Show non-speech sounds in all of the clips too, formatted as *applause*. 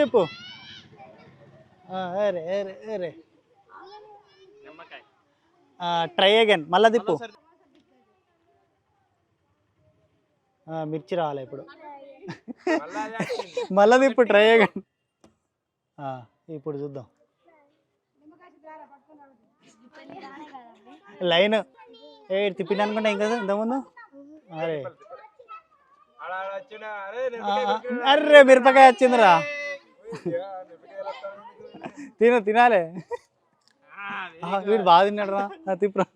తిప్పు అరే అరే అరే ట్రై అగైన్ మళ్ళా తిప్పు. మిర్చి రావాలి ఇప్పుడు? *laughs* మళ్ళా తిప్పు ట్రై అగైన్ ఇప్పుడు చూద్దాం. లైన్. ఏ తిప్పింది అనుకుంటా ఇంకా ఇంతకుముందు? అరే. అర్రే మిరపకాయ వచ్చిందిరా. తిన తినాలే. ఆ, వీడు బాగా తిన్నాడు రా. తిప్పురా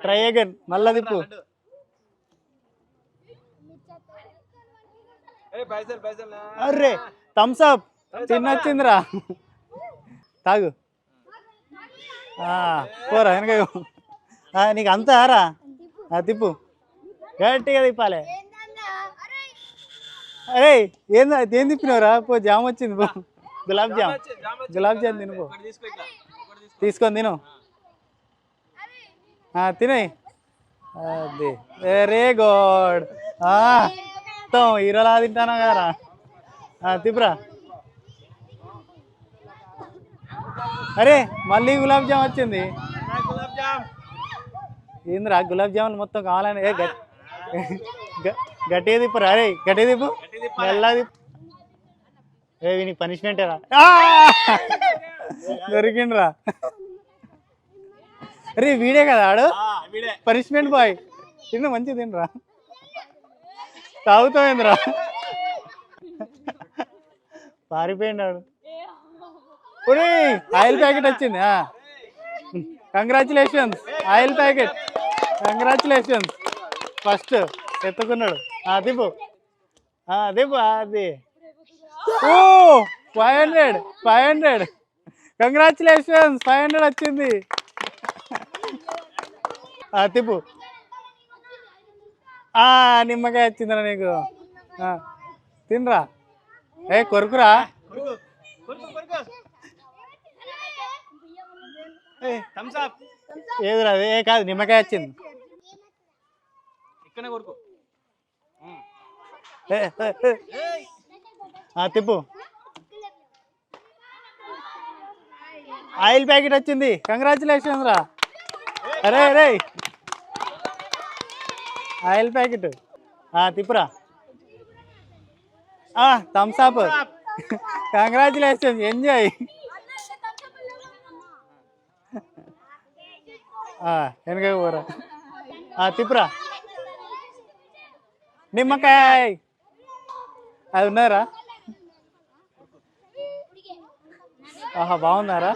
ట్రై అగైన్ మళ్ళా తిప్పు. అర్రే థమ్స్ అప్ తిన్నొచ్చిందిరా తాగు. ఆ, పోరా వెనక నీకు అంతా రా. ఆ, తిప్పు. గట్టిగా తిప్పాలి. అరే ఏందా ఏం తిప్పినావురా? పో జామ్ వచ్చింది పో. గులాబ్ జామ్. గులాబ్ జామ్ తిను పో. తీసుకో ఇట్లా ఒకటి తీసుకో తీసుకొని తిను. ఆ, తినేయ్ అది. Very good. మొత్తం హీరోలా తింటానా కదరా. ఆ, తిప్పురా. అరే మళ్ళీ గులాబ్ జామ్ వచ్చింది. గులాబ్ జామ్. ఏందిరా గులాబ్ జామున్ మొత్తం కావాలని గట్టిగా తిప్పురా అరే గట్టిగా తిప్పు. మెల్లగా తిప్పు. వీనికి పనిష్మెంట్ రా. దొరికిండ్రా. అరే వీడే కదా ఆడు? పనిష్మెంట్ బాయ్ తిన్న మంచిగా తినరా. తాగుతామేంద్రా పారిపోయినాడు ఒరే ఆయిల్ ప్యాకెట్ వచ్చింది? Congratulations oil packet. Congratulations first ఎత్తుకున్నాడు. Dipu ఆ దిపు అది. ఓ five hundred five hundred congratulations five hundred వచ్చింది. తిప్పు ఆ నిమ్మకాయ వచ్చిందిరా నీకు. తినరా. ఏ కొరుకురా? ఏదిరా? ఏ కాదు నిమ్మకాయ వచ్చింది. ఇక్కడనే కొరుకు. తిప్పు. ఆయిల్ ప్యాకెట్ వచ్చింది. కంగ్రాచులేషన్స్ రా. అరే అరే. Oil packet. ఆ, తిప్పురా. థమ్స్ అప్ కంగ్రాచులేషన్స్ ఎంజాయ్ వెనక పోరా. ఆ, తిప్పురా. నిమ్మకాయ. అది ఉన్నారా? ఆహా బాగున్నారా?